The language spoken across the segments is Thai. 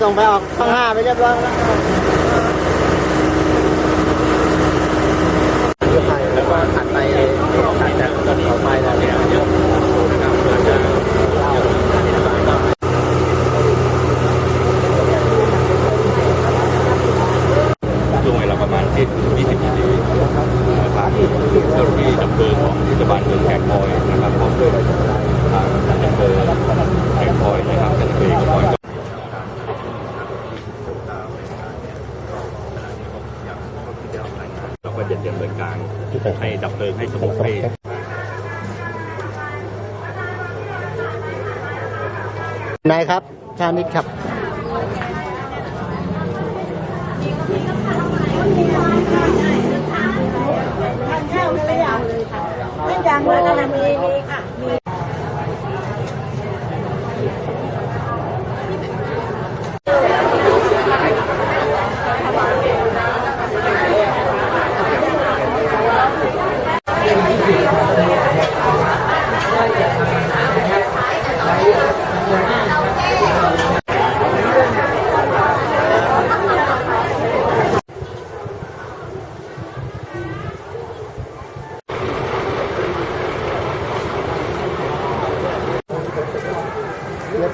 ส่งไปออกข้างห้าไปเรียบร้อยแล้วแล้วก็ถัดไปถัดจากต่อไปแล้วเนี่ยอะนะครับเพื่อจะช่วงเวลาประมาณที่20นาทีนะครับทาเจ้าหน้าที่ดับเพลิงของเทศบาลเมืองแขกคอยนะครับพร้อมด้วยทางดับเพลิงแขกคอยนะครับท่านเอกคอย เราก็จะดำเนินการให้ดับเพลิงให้สงบให้นายครับชานิดครับไม่ยังเลยนะคะมีมีค่ะ มีว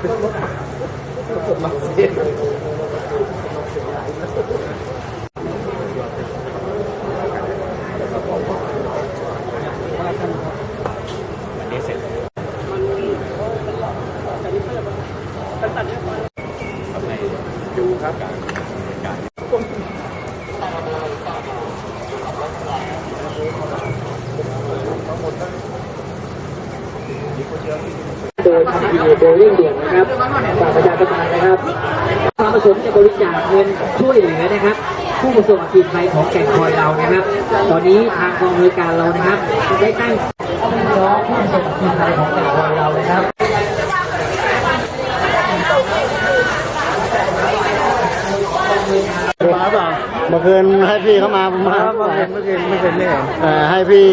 ันนี้ เสร็จทำให้ดูครับการดำเนินการโดยทำทีโดยเร่งด่วนนะครับฝากประชาสัมพันธ์นะครับความประสงค์จะบริจาคเงินช่วยเหลือนะครับ ผู้ประสบอัคคีภัยของแก่งคอยเรานะครับ ตอนนี้ทางกองบริการเรานะครับ ได้ตั้งน้องผู้ประสบอัคคีภัยของแก่งคอยเรานะครับมาเปล่าเมื่อคืนให้พี่เข้ามาผมมาเมื่อคืนเมื่อคืนไม่เห็นเอ่อให้พี่